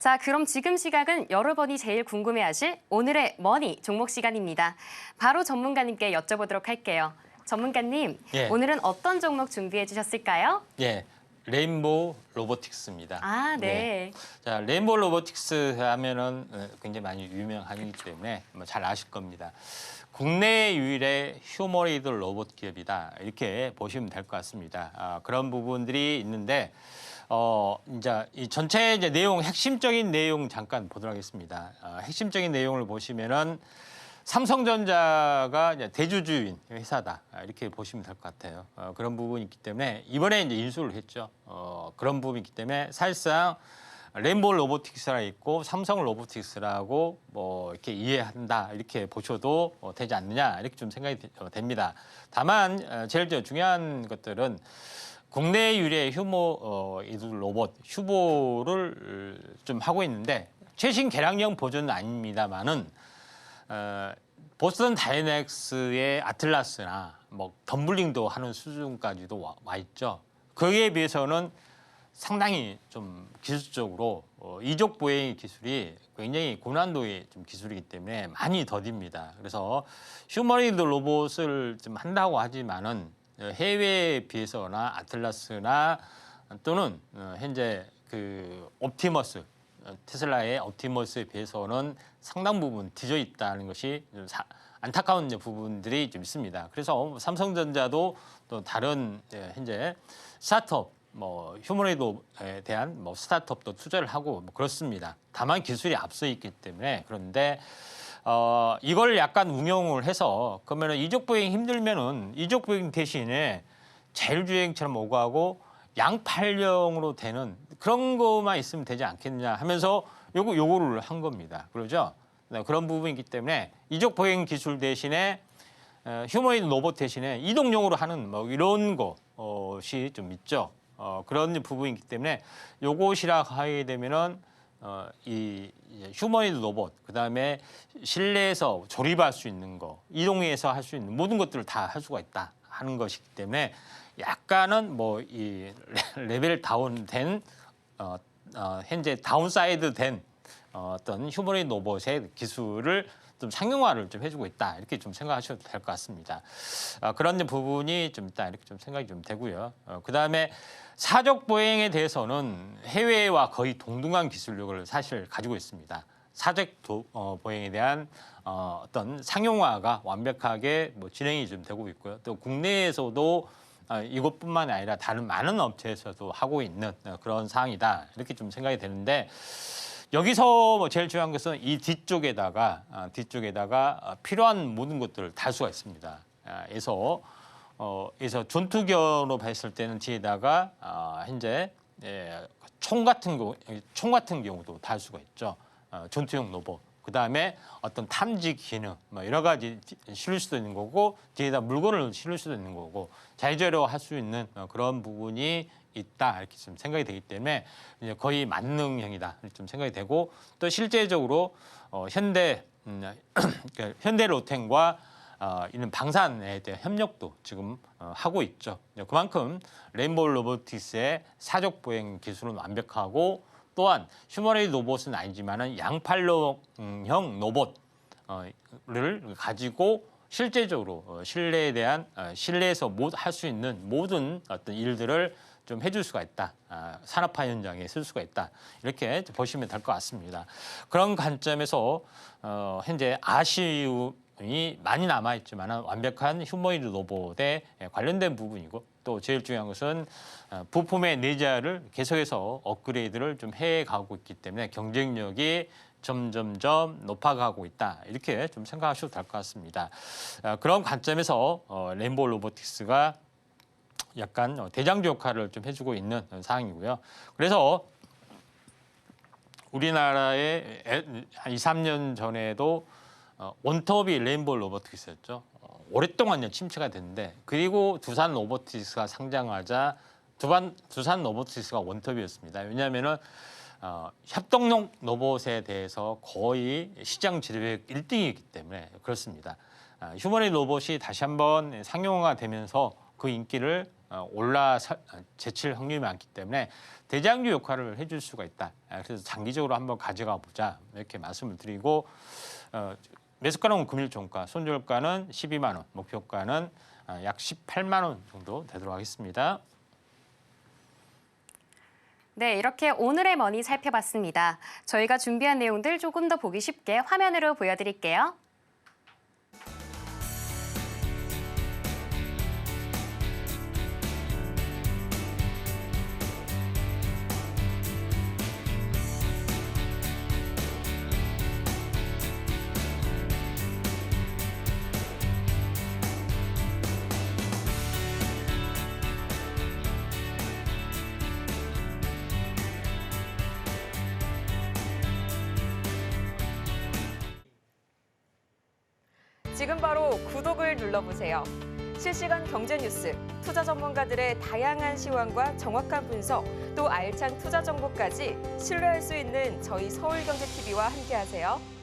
자, 그럼 지금 시각은 여러분이 제일 궁금해하실 오늘의 머니 종목 시간입니다. 바로 전문가님께 여쭤보도록 할게요. 전문가님, 예. 오늘은 어떤 종목 준비해 주셨을까요? 예, 레인보우 로보틱스입니다. 아, 네. 자, 레인보우 로보틱스 하면은 어, 굉장히 많이 유명하기 때문에 뭐잘 아실 겁니다. 국내 유일의 휴머리드 로봇 기업이다 이렇게 보시면 될 것 같습니다. 아, 그런 부분들이 있는데 어 이제 이 전체 이제 내용 핵심적인 내용 잠깐 보도록 하겠습니다. 아, 핵심적인 내용을 보시면은 삼성전자가 이제 대주주인 회사다 아, 이렇게 보시면 될 것 같아요. 어, 그런 부분이 있기 때문에 이번에 이제 인수를 했죠. 어, 그런 부분이 있기 때문에 사실상 레인보우 로보틱스라 있고 삼성 로보틱스라고 뭐 이렇게 이해한다 이렇게 보셔도 어, 되지 않느냐 이렇게 좀 생각이 되- 어, 됩니다. 다만 어, 제일 저 중요한 것들은 국내 유래 휴모 어, 이 로봇 휴보를 좀 하고 있는데 최신 개량형 버전은 아닙니다만은 어, 보스턴 다이넥스의 아틀라스나 뭐 덤블링도 하는 수준까지도 와, 와 있죠. 거기에 비해서는 상당히 좀 기술적으로 어, 이족 보행 기술이 굉장히 고난도의 좀 기술이기 때문에 많이 더딥니다. 그래서 휴머니드 로봇을 좀 한다고 하지만은 어, 해외에 비해서나 아틀라스나 또는 어, 현재 그 옵티머스 어, 테슬라의 옵티머스에 비해서는 상당 부분 뒤져 있다는 것이 좀 사- 안타까운 부분들이 좀 있습니다. 그래서 삼성전자도 또 다른 예, 현재 스타트업 뭐 휴머노이드에 대한 뭐 스타트업도 투자를 하고 뭐 그렇습니다. 다만 기술이 앞서 있기 때문에 그런데 어 이걸 약간 운용을 해서 그러면은 이족 보행 힘들면은 이족 보행 대신에 자율주행처럼 오가고 양팔령으로 되는 그런 것만 있으면 되지 않겠느냐 하면서 요거 요거를 한 겁니다. 그러죠? 네, 그런 부분이기 때문에 이족 보행 기술 대신에 어, 휴머노이드 로봇 대신에 이동용으로 하는 뭐 이런 것이 좀 있죠. 어, 그런 부분이기 때문에 요것이라 하게 되면은 어, 이 휴머노이드 로봇 그 다음에 실내에서 조립할 수 있는 거 이동해서 할 수 있는 모든 것들을 다 할 수가 있다 하는 것이기 때문에 약간은 뭐 이 레벨 다운된 어, 어, 현재 다운사이드 된 어, 어떤 휴머노이드 로봇의 기술을 좀 상용화를 좀 해주고 있다 이렇게 좀 생각하셔도 될 것 같습니다. 아, 그런 부분이 좀 있다 이렇게 좀 생각이 좀 되고요. 어, 그 다음에 사족 보행에 대해서는 해외와 거의 동등한 기술력을 사실 가지고 있습니다. 사적 도, 어, 보행에 대한 어, 어떤 상용화가 완벽하게 뭐 진행이 좀 되고 있고요. 또 국내에서도 어, 이것뿐만 아니라 다른 많은 업체에서도 하고 있는 어, 그런 사항이다 이렇게 좀 생각이 되는데 여기서 뭐 제일 중요한 것은 이 뒤쪽에다가 아, 뒤쪽에다가 아, 필요한 모든 것들을 달 수가 있습니다. 아, 그래서 어, 전투기로 봤을 때는 뒤에다가 아, 현재 예, 총 같은 경우 총 같은 경우도 달 수가 있죠. 어, 전투용 로봇. 그 다음에 어떤 탐지 기능, 뭐 여러 가지 실을 수도 있는 거고 뒤에다 물건을 실을 수도 있는 거고 자유자재로 할 수 있는 어, 그런 부분이 있다 이렇게 좀 생각이 되기 때문에 이제 거의 만능형이다 이렇게 좀 생각이 되고 또 실제적으로 어, 현대 음, 그 현대 로텐과 어, 이런 방산에 대한 협력도 지금 어, 하고 있죠. 그만큼 레인보우 로보틱스의 사족 보행 기술은 완벽하고 또한 휴머노이드 로봇은 아니지만은 양팔로형 로봇을 가지고 실제적으로 어, 실내에 대한 어, 실내에서 할 수 있는 모든 어떤 일들을 좀 해줄 수가 있다. 아, 산업화 현장에 쓸 수가 있다. 이렇게 보시면 될 것 같습니다. 그런 관점에서 어, 현재 아쉬 움이 많이 남아 있지만 완벽한 휴머노이드 로봇에 관련된 부분이고 또 제일 중요한 것은 어, 부품의 내재를 계속해서 업그레이드를 좀 해가고 있기 때문에 경쟁력이 점점점 높아가고 있다 이렇게 좀 생각하셔도 될 것 같습니다. 어, 그런 관점에서 어, 레인보우 로보틱스가 약간 어, 대장주 역할을 좀 해주고 있는 상황이고요. 그래서 우리나라에 에- 한 2, 3년 전에도 어, 원톱이 레인보우 로보틱스였죠. 어, 오랫동안 침체가 됐는데 그리고 두산 로보틱스가 상장하자 두반, 두산 로보틱스가 원톱이었습니다. 왜냐하면은 어, 협동용 로봇에 대해서 거의 시장 지배력 1등이기 때문에 그렇습니다. 아, 휴머니 로봇이 다시 한번 상용화되면서 그 인기를 어, 올라 서- 어, 제칠 확률이 많기 때문에 대장주 역할을 해줄 수가 있다. 아, 그래서 장기적으로 한번 가져가 보자 이렇게 말씀을 드리고 어, 매수가는 금일 종가, 손절가는 12만 원, 목표가는 아, 약 18만 원 정도 되도록 하겠습니다. 네, 이렇게 오늘의 머니 살펴봤습니다. 저희가 준비한 내용들 조금 더 보기 쉽게 화면으로 보여드릴게요. 지금 바로 구독을 눌러보세요. 실시간 경제 뉴스, 투자 전문가들의 다양한 시황과 정확한 분석, 또 알찬 투자 정보까지 신뢰할 수 있는 저희 서울경제TV와 함께하세요.